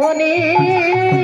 সুরধ্বনি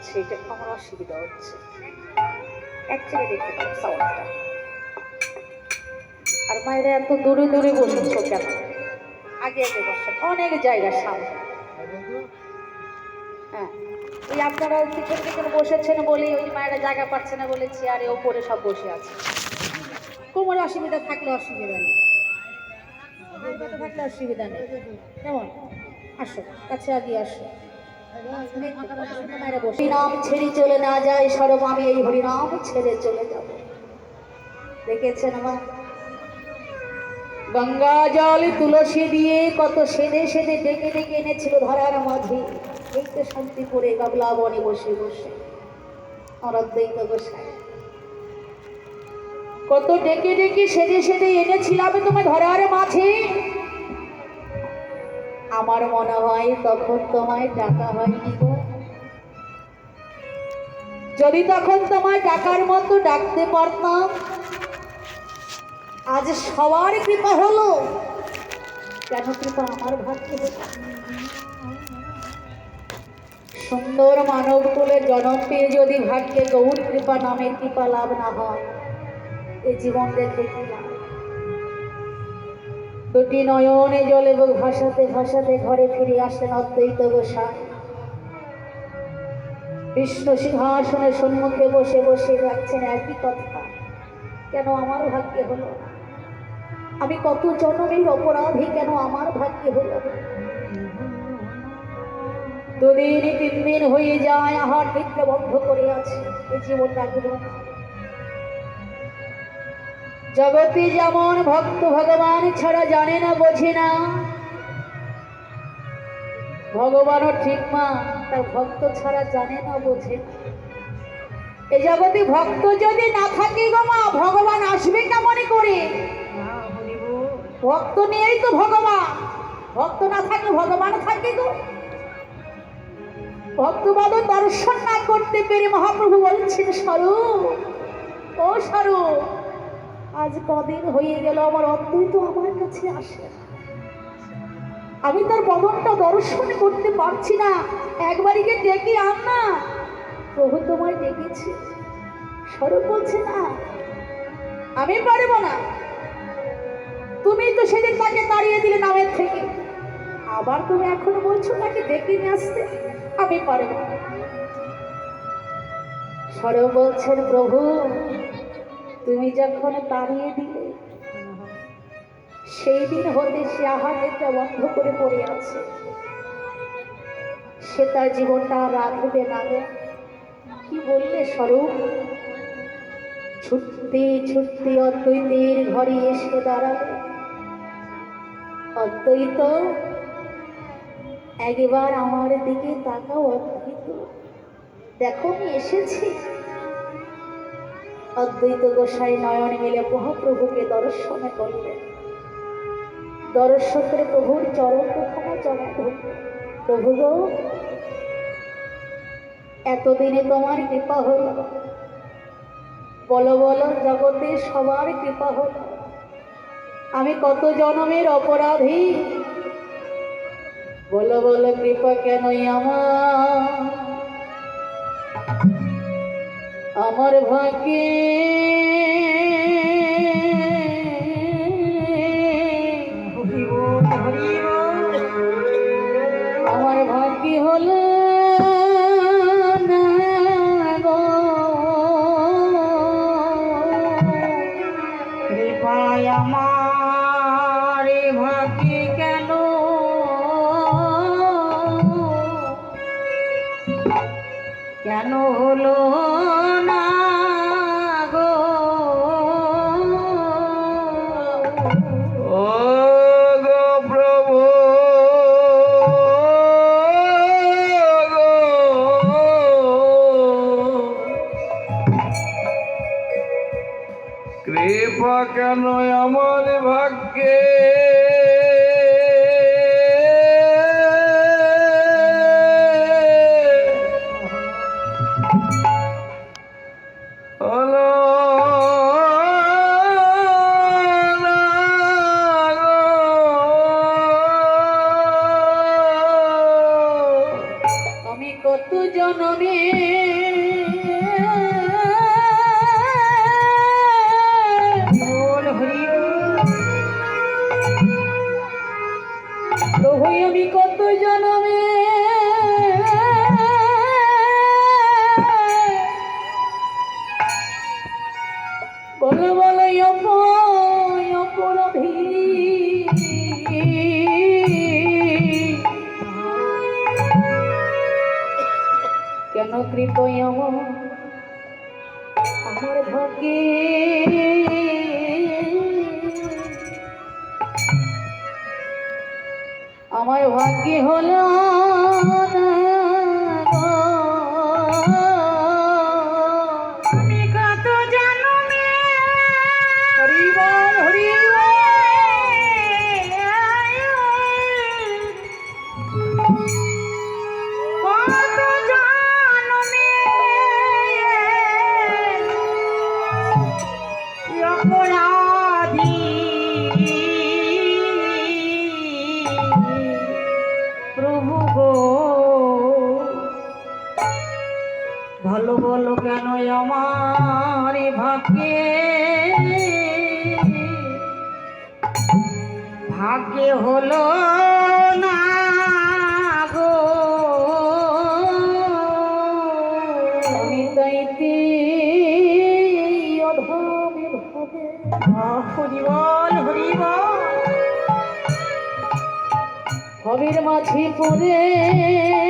যাচ্ছে এটা আমার অসুবিধা হচ্ছে। অ্যাকচুয়ালি দেখতে পাচ্ছি সাউন্ডটা আর মায়েরা এত দূরে দূরে বসেছ কেন? আগে আগে বসেন, অনেক জায়গার সামনে। হ্যাঁ ওই আপনারা পিছন পিছন বসেছেন বলে, ওই মায়েরা জায়গা পাচ্ছে না বলে চেয়ারে ওপরে সব বসে আছে। কোমর অসুবিধা থাকলে অসুবিধা নেই। থাকলে অসুবিধা নেই। কেমন? আসো, কাছে আগে আসো। মায়েরা বসে নাম ছেড়ে চলে না যায়, সরব আমি এই হরিনাম ছেড়ে চলে যাব। দেখেছেন আমার? গঙ্গা জল, তুলসী দিয়ে কত সেদে সেদে ডেকে ডেকে এনেছিল ধরার মাঝে। দেখতে শান্তি করে গাবলা বনে বসে বসে। আমার অদ্বৈত গোসাই। কত ডেকে ডেকে সেদে সেদে এনেছিলাম তোমার ধরার মাঝে। আমার মনে হয় তখন তোমায় ডাকা হয়নি গো যদি তখন তোমায় ডাকার মতো ডাকতে পারতাম, আজ সবার কৃপা হলো কেন কৃপা আমার ভাগ্যে? সুন্দর মানব কুলে জনম পেয়ে যদি ভাগ্যে গৌর কৃপা নামে কৃপা লাভ না হয় এই জীবন রেখে কি লাভ? দুটি নয়নে জলে বুক ভাসাতে ভাসাতে ঘরে ফিরে আসলেন অদ্বৈত গোসাই বিষ্ণু সিংহাসনের সম্মুখে বসে বসে রাখছেন একই কথা কেন আমার ভাগ্যে হলো আমি কত জন্মের অপরাধী, কেন আমার ভাগ্যে হলো? দুদিন তিন দিন হয়ে যায়, আহার নিদ্রা বন্ধ করে আছে এই জীবন রাখব না। জগতে যেমন ভক্ত ভগবান ছাড়া জানে না, বোঝে না। ভগবানও ঠিক মা, তার ভক্ত ছাড়া জানে না, বোঝে এ জগতে ভক্ত যদি না থাকে গো মা, ভগবান আসবে কেমনে করে? ভক্ত নিয়েই তো ভগবান। ভক্ত না থাকলে ভগবান থাকে গো। ভক্তবাদ দর্শন না করতে পেরে মহাপ্রভু বলছেন, স্বরূপ, ও স্বরূপ আজ কদিন হয়ে গেল, আমার অদ্বৈত আমার কাছে আসে আমি তার বদনটা দর্শন করতে পারছি না। একবারই গিয়ে ডেকে আন না? প্রভু তোমায় ডেকেছি। স্বরূপ বলছে, না, আমি পারব না। তুমি তো সেদিন তাকে তাড়িয়ে দিলে নামের থেকে। আবার তুমি এখন বলছো তাকে ডেকে নিয়ে আসতে? আমি পারব স্বরূপ বলছেন, প্রভু তুমি যখন তাড়িয়ে দিলে, সেই দিন হতে সে আহারেটা বন্ধ করে পড়ে আছে। সে তার জীবনটা রাখবে না কি বললে স্বরূপ? ছুটতে ছুটতে অদ্বৈতের ঘরে এসে দাঁড়াবে অদ্বৈত, একবার আমার দিকে তাকাও অদ্বৈত। দেখো আমি এসেছি। অদ্বৈত গোসাই নয়ন মিলে মহাপ্রভুকে দর্শনে করলেন। দর্শকের প্রভুর চরম প্রথমা চরণ প্রভু গো, এতদিনে তোমার কৃপা হল। বলো বলো, জগতে সবার কৃপা হল। আমি কত জনমের অপরাধী? বলো বলো, কৃপা কেনই আমার? আমার ভাগ্যে Hola. আমার ভাগ্যে হলো মাঝে পড়ে।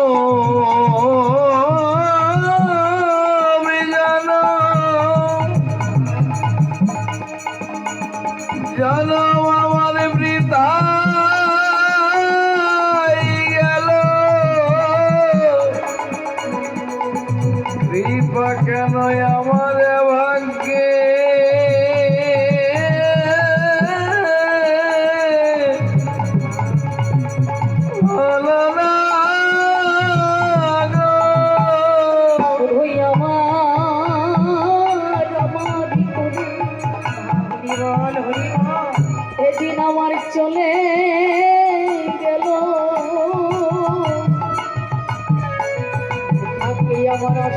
আমার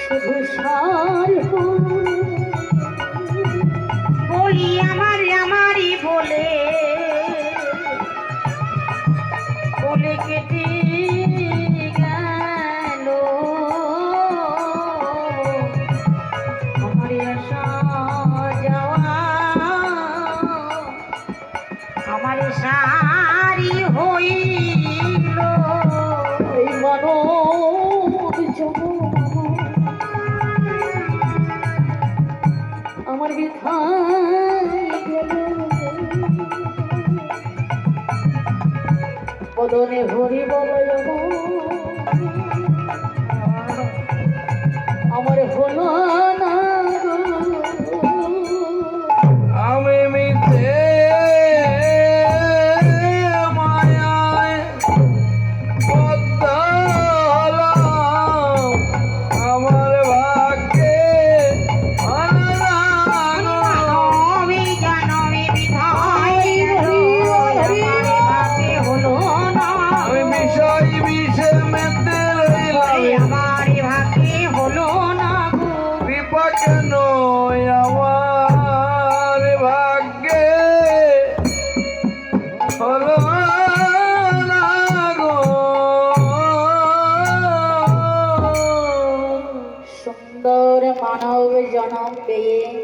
শুধু সার বলি আমার আমারই বলে। বলে কেটে আমার আশা যাওয়া। আমার সার চরণে ভরি বল আমার হলো কেন আমার ভাগ্যে? হলো সুন্দর মানব জনম পেয়ে